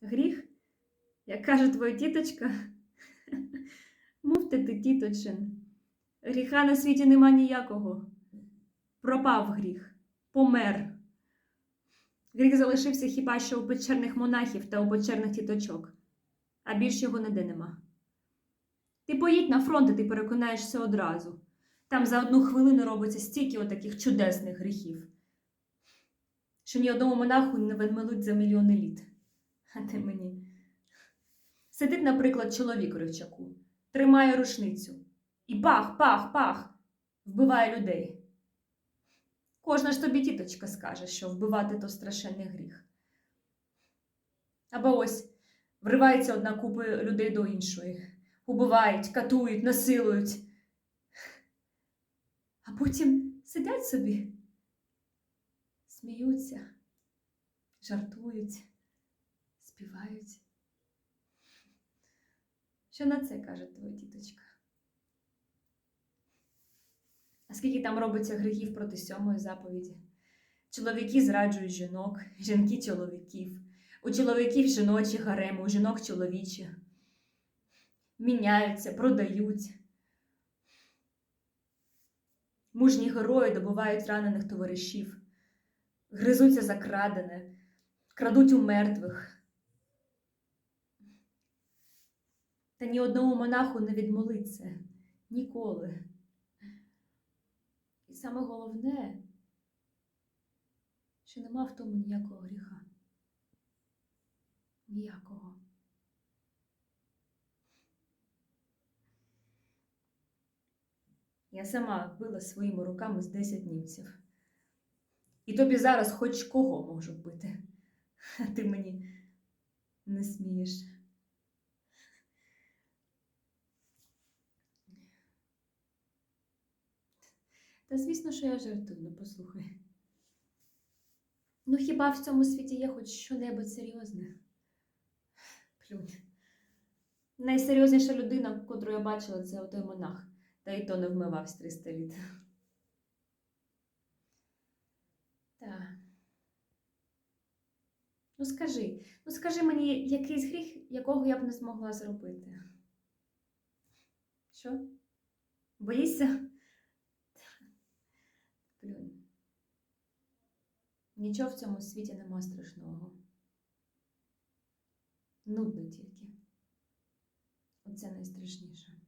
Гріх, як каже твоя тіточка, мовте ти, тіточин. Гріха на світі нема ніякого. Пропав гріх, помер. Гріх залишився хіба що у печерних монахів та у печерних тіточок, а більш його ніде нема. Ти поїдь на фронт, і ти переконаєшся одразу. Там за одну хвилину робиться стільки отаких чудесних гріхів, що ні одному монаху не ведмелуть за мільйони літ. А ти мені. Сидить, наприклад, чоловік у рівчаку, тримає рушницю і пах, пах, пах, вбиває людей. Кожна ж тобі тіточка скаже, що вбивати то страшенний гріх. Або ось вривається одна купа людей до іншої, убивають, катують, насилують. А потім сидять собі, сміються, жартують, співають. Що на це каже твоя тіточка? А скільки там робиться гріхів проти сьомої заповіді? Чоловіки зраджують жінок, жінки чоловіків, у чоловіків жіночі гареми, у жінок чоловічі. Міняються, продають. Мужні герої добувають ранених товаришів, гризуться за крадене, крадуть у мертвих. Та ні одному монаху не відмолиться ніколи. І саме головне, що нема в тому ніякого гріха. Ніякого. Я сама вбила своїми руками з 10 німців. І тобі зараз хоч кого можу вбити. А ти мені не смієш. Та звісно, що я жартую, ну послухай. Ну хіба в цьому світі є хоч що-небудь серйозне? Плюнь. Найсерйозніша людина, котру я бачила, це отой монах, та й то не вмивався 300 літ. Так. Ну скажи, ну скажи мені якийсь гріх, якого я б не змогла зробити. Що? Боїшся? Плюнь. Нічого в цьому світі нема страшного. Нудно тільки. Оце найстрашніше.